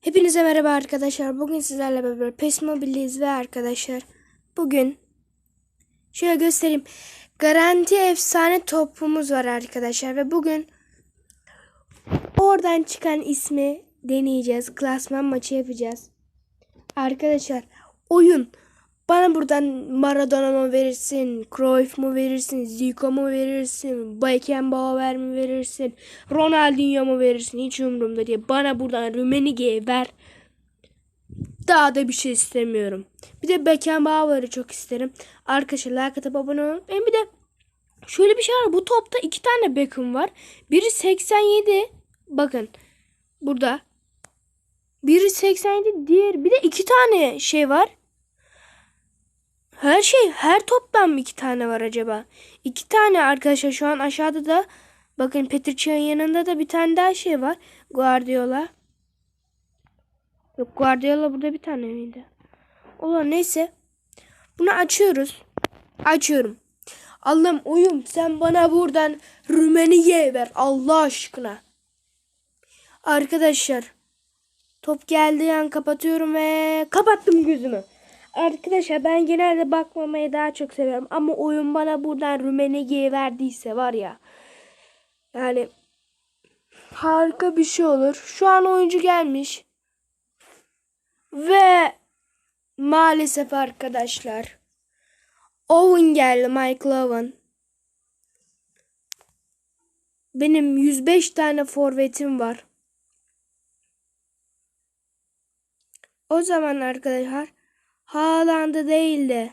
Hepinize merhaba arkadaşlar. Bugün sizlerle beraber PES ve arkadaşlar bugün şöyle göstereyim. Garanti efsane topumuz var arkadaşlar ve bugün oradan çıkan ismi deneyeceğiz. Klasman maçı yapacağız. Arkadaşlar oyun bana buradan Maradona mı verirsin, Cruyff mu verirsin, Zico mu verirsin, Beckenbauer mi verirsin, Ronaldinho mu verirsin hiç umurumda değil. Bana buradan Rummenigge'yi ver. Daha da bir şey istemiyorum. Bir de Beckenbauer'ı çok isterim. Arkadaşlar like atıp abone olun. Hem bir de şöyle bir şey var. Bu topta iki tane Beckham var. Biri 87. Bakın burada. Biri 87 diğer bir de iki tane şey var. Her şey her toptan mı iki tane var acaba? İki tane arkadaşlar şu an aşağıda da bakın Petrica'nın yanında da bir tane daha şey var. Guardiola. Yok Guardiola burada bir tane miydi? Ulan neyse. Bunu açıyoruz. Açıyorum. Allah'ım oyum sen bana buradan Rumeniye ver Allah aşkına. Arkadaşlar top geldiği an kapatıyorum ve kapattım gözümü. Arkadaşlar ben genelde bakmamayı daha çok seviyorum ama oyun bana buradan Rumeniye'yi verdiyse var ya yani harika bir şey olur. Şu an oyuncu gelmiş ve maalesef arkadaşlar Owen geldi Michael Owen. Benim 105 tane forvetim var. O zaman arkadaşlar Haaland'ı değil de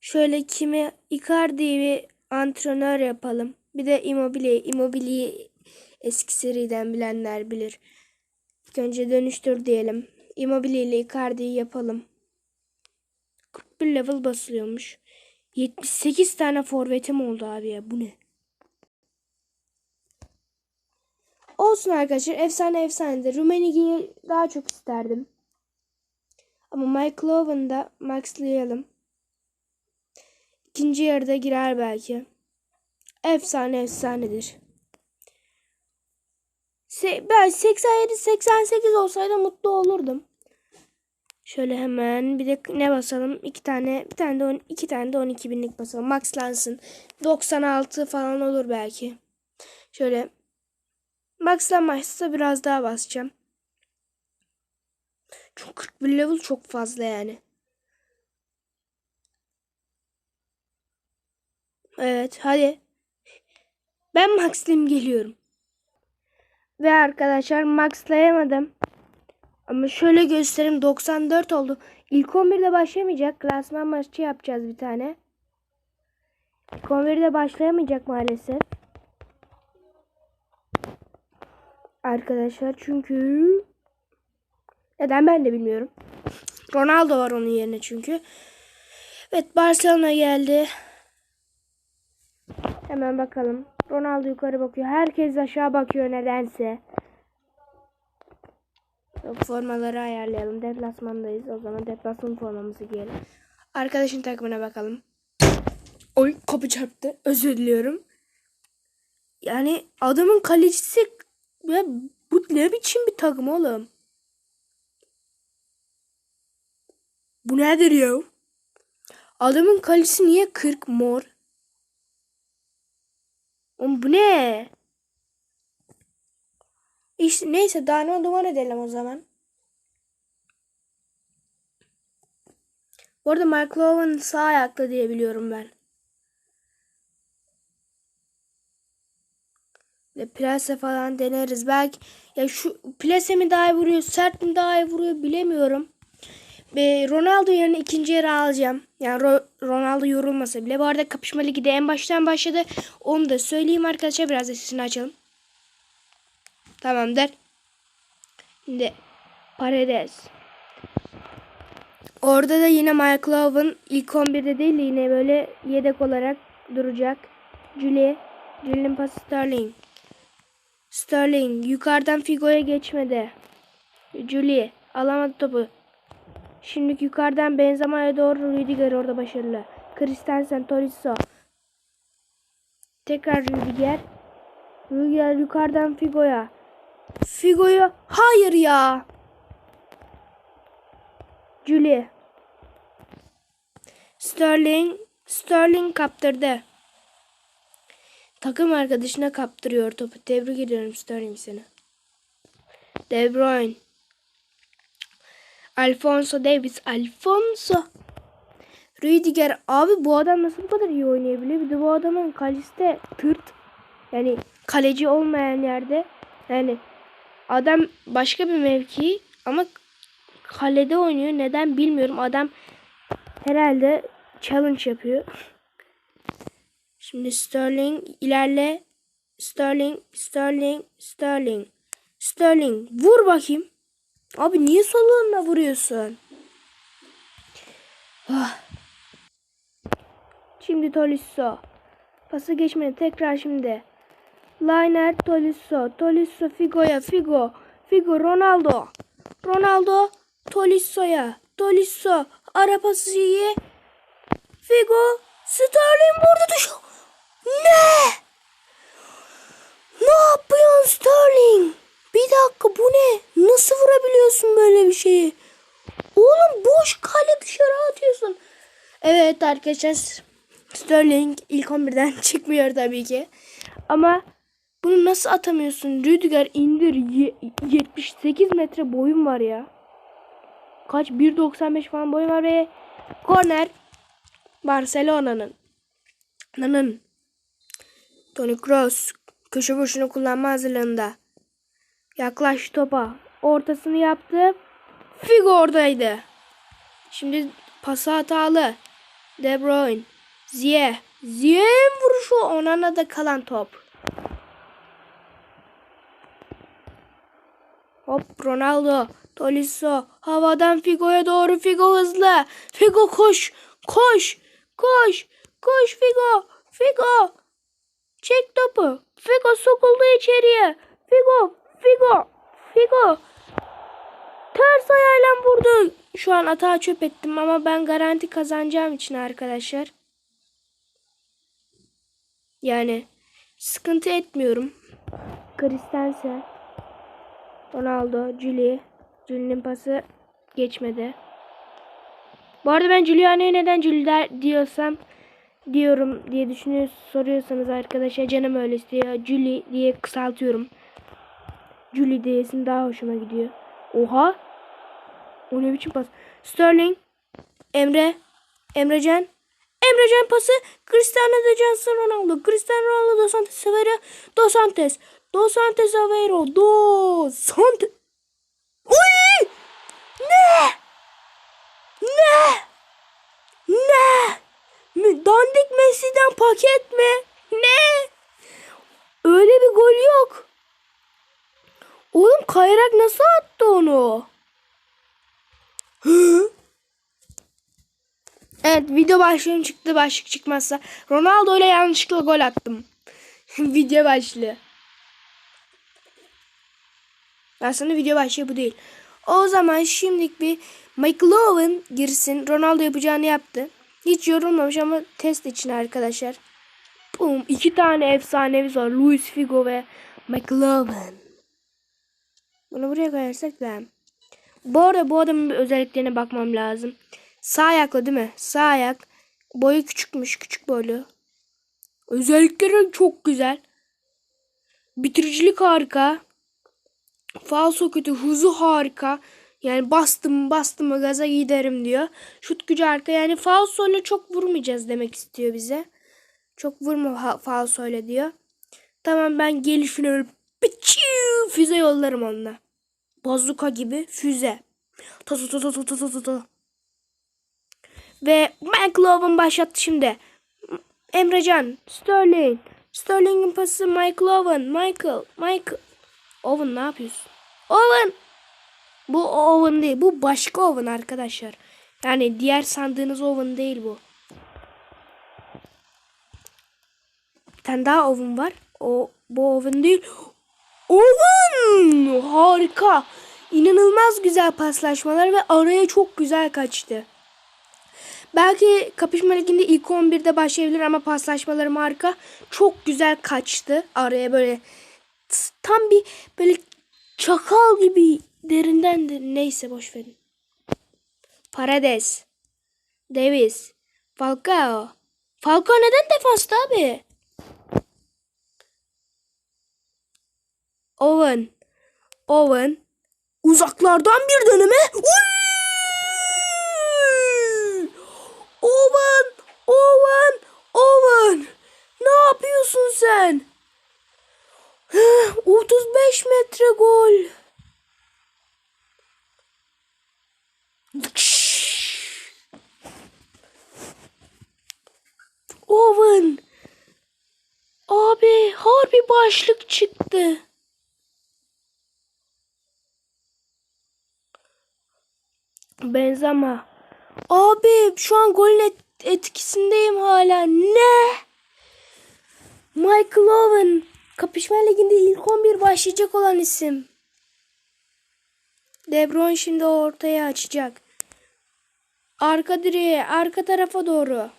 şöyle kimi Icardi'yi bir antrenör yapalım. Bir de Immobile. Immobile'yi eski seriden bilenler bilir. İlk önce dönüştür diyelim. Immobile ile Icardi'yi yapalım. 41 level basılıyormuş. 78 tane forvetim oldu abi ya. Bu ne? Olsun arkadaşlar. Efsane efsanedir. Rummenigge'yi daha çok isterdim. Ama Michael Owen'da maxlayalım. İkinci yarıda girer belki. Efsane efsanedir. Se ben 87-88 olsaydı mutlu olurdum. Şöyle hemen bir de ne basalım? İki tane, bir tane de on, iki tane de 12 binlik basalım. Maxlansın. 96 falan olur belki. Şöyle maxlanmazsa biraz daha basacağım. Çünkü 41 level çok fazla yani. Evet hadi. Ben maxlayayım geliyorum. Ve arkadaşlar maxlayamadım. Ama şöyle göstereyim 94 oldu. İlk 11'de başlamayacak. Klasman maçı yapacağız bir tane. İlk 11'de başlayamayacak maalesef. Arkadaşlar çünkü neden ben de bilmiyorum. Ronaldo var onun yerine çünkü. Evet Barcelona geldi. Hemen bakalım. Ronaldo yukarı bakıyor. Herkes aşağı bakıyor nedense. Formaları ayarlayalım. Deplasmandayız. O zaman deplasman formamızı giyelim. Arkadaşın takımına bakalım. Oy kapı çarptı. Özür diliyorum. Yani adamın kalecisi ya bu ne biçim bir takım oğlum? Bu nedir ya? Adamın kalecisi niye 40 mor? Oğlum bu ne? İşte neyse daha ne duman edelim o zaman. Bu arada Michael sağ ayakta diye biliyorum ben. Ve plase falan deneriz. Belki ya şu plase mi daha iyi vuruyor, sert mi daha iyi vuruyor bilemiyorum. Ve Ronaldo yerine ikinci yere alacağım. Yani Ro Ronaldo yorulmasa bile. Bu arada kapışma ligi de en baştan başladı. Onu da söyleyeyim arkadaşlar. Biraz da sesini açalım. Tamamdır. Şimdi Paredes. Orada da yine Michael Owen ilk 11'de değil de yine böyle yedek olarak duracak. Julie. Julie'nin pası Sterling. Sterling yukarıdan Figo'ya geçmedi. Julie alamadı topu. Şimdi yukarıdan Benzema'ya doğru Rüdiger orada başarılı. Christensen, Tolisso. Tekrar Rüdiger. Rüdiger yukarıdan Figo'ya. Figo'ya. Hayır ya. Julie. Sterling. Sterling kaptırdı. Takım arkadaşına kaptırıyor topu. Tebrik ediyorum Sterling seni. De Bruyne. Alfonso Davis. Alfonso. Rüdiger. Abi bu adam nasıl bu kadar iyi oynayabiliyor? Bir de bu adamın kalecisi de tırt. Yani kaleci olmayan yerde. Yani adam başka bir mevki ama kalede oynuyor. Neden bilmiyorum. Adam herhalde challenge yapıyor. Şimdi Sterling ilerle. Sterling, Sterling, Sterling. Sterling vur bakayım. Abi niye solunla vuruyorsun? Ah. Şimdi Tolisso. Pası geçmedi. Tekrar şimdi. Liner Tolisso. Tolisso Figo'ya. Figo. Figo Ronaldo. Ronaldo Tolisso'ya. Tolisso. Ara pası iyi. Figo. Sterling vurdu dışı. Ne? Ne yapıyorsun Sterling? Bir dakika bu ne? Nasıl vurabiliyorsun böyle bir şeyi? Oğlum boş kale dışarı atıyorsun. Evet arkadaşlar Sterling ilk 11'den çıkmıyor tabii ki. Ama bunu nasıl atamıyorsun? Rüdiger indir. Ye- 78 metre boyun var ya. Kaç? 1.95 falan boyun var ve korner Barcelona'nın. Nanın. Toni Kroos köşe vuruşunu kullanma hazırlığında. Yaklaş topa. Ortasını yaptı. Figo oradaydı. Şimdi pası hatalı. De Bruyne. Ziye. Ziye'nin vuruşu Onana da kalan top. Hop Ronaldo. Tolisso. Havadan Figo'ya doğru. Figo hızlı. Figo koş. Koş. Koş. Koş Figo. Figo. Çek topu. Figo sokuldu içeriye. Figo. Figo. Figo. Ters ayağıyla vurdu. Şu an atağı çöp ettim ama ben garanti kazanacağım için arkadaşlar. Yani sıkıntı etmiyorum. Christensen. Ronaldo. Julie. Julie'nin pası geçmedi. Bu arada ben Giuliano'ya neden Julie diyorsam diyorum diye düşünüyor soruyorsanız arkadaşlar canım öyle istiyor. Julie diye kısaltıyorum. Julie diyesin daha hoşuma gidiyor. Oha. O ne biçim pas? Sterling. Emre. Emrecan. Emrecan pası. Cristiano de Johnson Ronaldo. Cristiano Ronaldo Dos Santos Aveiro. Dos Santos. Dos Santos Aveiro. Dos Santos. Uy! Ne? Ne? Ne? Dandik Messi'den paket mi? Ne? Öyle bir gol yok. Oğlum kayarak nasıl attı onu? Evet video başlığım çıktı başlık çıkmazsa. Ronaldo ile yanlışlıkla gol attım. video başlığı. Aslında video başlığı bu değil. O zaman şimdilik bir McLovin girsin. Ronaldo yapacağını yaptı. Hiç yorulmamış ama test için arkadaşlar. Boom. iki tane efsanemiz var. Luis Figo ve McLovin. Bunu buraya koyarsak da. Bu arada bu adamın özelliklerine bakmam lazım. Sağ ayaklı değil mi? Sağ ayak. Boyu küçükmüş. Küçük boylu. Özellikleri çok güzel. Bitiricilik harika. Falso kötü. Hızı harika. Yani bastım bastım gaza giderim diyor. Şut gücü harika. Yani falso ile çok vurmayacağız demek istiyor bize. Çok vurma falso ile diyor. Tamam ben gelişine öyle piçiu füze yollarım onunla. Bazuka gibi füze. Ta ta ta ta ta. Ve McLovin başlattı şimdi. Emrecan, Sterling. Sterling'in pası McLovin. Michael, Michael. Owen ne yapıyorsun? Owen. Bu Owen değil. Bu başka Owen arkadaşlar. Yani diğer sandığınız Owen değil bu. Bir tane daha Owen var. O bu Owen değil. Owen! Harika. İnanılmaz güzel paslaşmalar ve araya çok güzel kaçtı. Belki kapışma liginde ilk 11'de başlayabilir ama paslaşmalarım harika. Çok güzel kaçtı. Araya böyle tam bir böyle çakal gibi derinden de neyse boş verin. Paredes. Davis. Falcao. Falcao neden defansta abi? Owen. Owen. Uzaklardan bir deneme. Uy! Owen. Owen. Owen. Ne yapıyorsun sen? 35 metre gol. Owen. Abi harbi başlık çıktı. Benzema. Abi şu an golün et- etkisindeyim hala. Ne? Michael Owen. Kapışma liginde ilk 11 başlayacak olan isim. De Bruyne şimdi ortaya açacak. Arka direğe, arka tarafa doğru.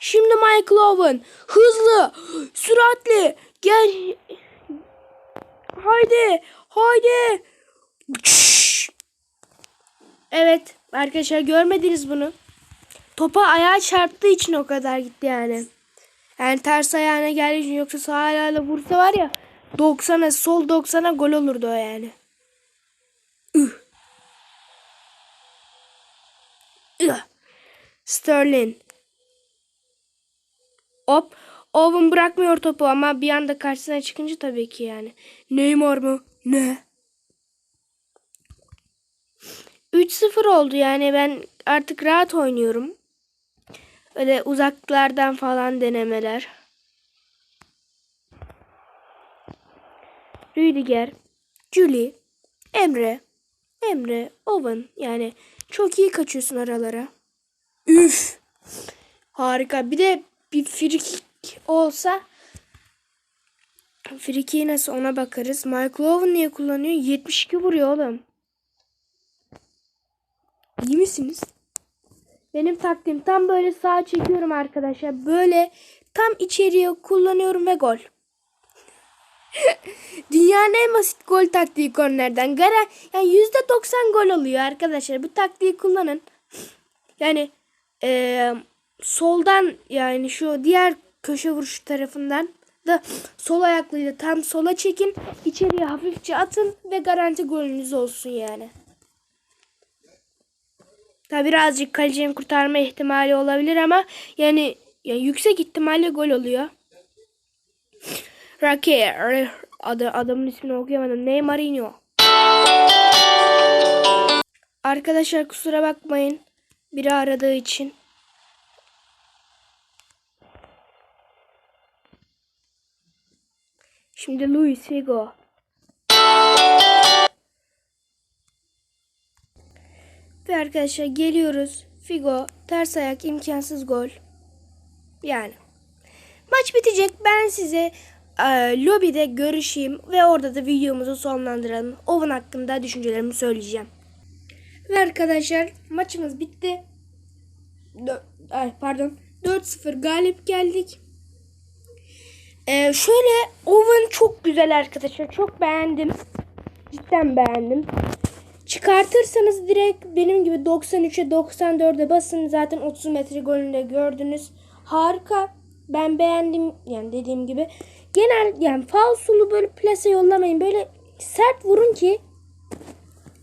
Şimdi Michael Owen. Hızlı, süratli. Gel. Haydi, haydi. Evet arkadaşlar görmediniz bunu. Topa ayağı çarptığı için o kadar gitti yani. Yani ters ayağına geldiği için yoksa sağ ayağıyla vursa var ya 90'a sol 90'a gol olurdu o yani. Üh. Üh. Sterling. Hop. Owen bırakmıyor topu ama bir anda karşısına çıkınca tabii ki yani. Neymar mı? Ne? 3-0 oldu yani ben artık rahat oynuyorum. Öyle uzaklardan falan denemeler. Rüdiger, Julie, Emre, Emre, Owen yani çok iyi kaçıyorsun aralara. Üf. Harika. Bir de bir frikik olsa frikiği nasıl ona bakarız. Michael Owen niye kullanıyor? 72 vuruyor oğlum. İyi misiniz? Benim taktiğim tam böyle sağa çekiyorum arkadaşlar. Böyle tam içeriye kullanıyorum ve gol. Dünyanın en basit gol taktiği kornerden. Gara yani %90 gol oluyor arkadaşlar. Bu taktiği kullanın. Yani eee, soldan yani şu diğer köşe vuruşu tarafından da sol ayaklıyla tam sola çekin. içeriye hafifçe atın ve garanti golünüz olsun yani. Tabi birazcık kalecinin kurtarma ihtimali olabilir ama yani, yani yüksek ihtimalle gol oluyor. Rocky adı adamın ismini okuyamadım. Neymarinho. Arkadaşlar kusura bakmayın. Biri aradığı için. Şimdi Luis Figo. Ve arkadaşlar geliyoruz. Figo ters ayak imkansız gol. Yani. Maç bitecek. Ben size e, lobide görüşeyim ve orada da videomuzu sonlandıralım. Oven hakkında düşüncelerimi söyleyeceğim. Ve arkadaşlar maçımız bitti. Dö- ay, pardon. 4-0 galip geldik. Ee, şöyle Oven çok güzel arkadaşlar. Çok beğendim. Cidden beğendim. Çıkartırsanız direkt benim gibi 93'e 94'e basın. Zaten 30 metre golünde gördünüz. Harika. Ben beğendim yani dediğim gibi. Genel yani falsolu böyle plase yollamayın. Böyle sert vurun ki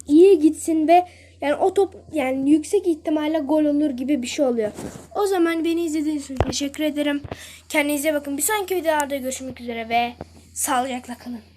iyi gitsin ve yani o top yani yüksek ihtimalle gol olur gibi bir şey oluyor. O zaman beni izlediğiniz için teşekkür ederim. Kendinize bakın. Bir sonraki videolarda görüşmek üzere ve sağlıcakla kalın.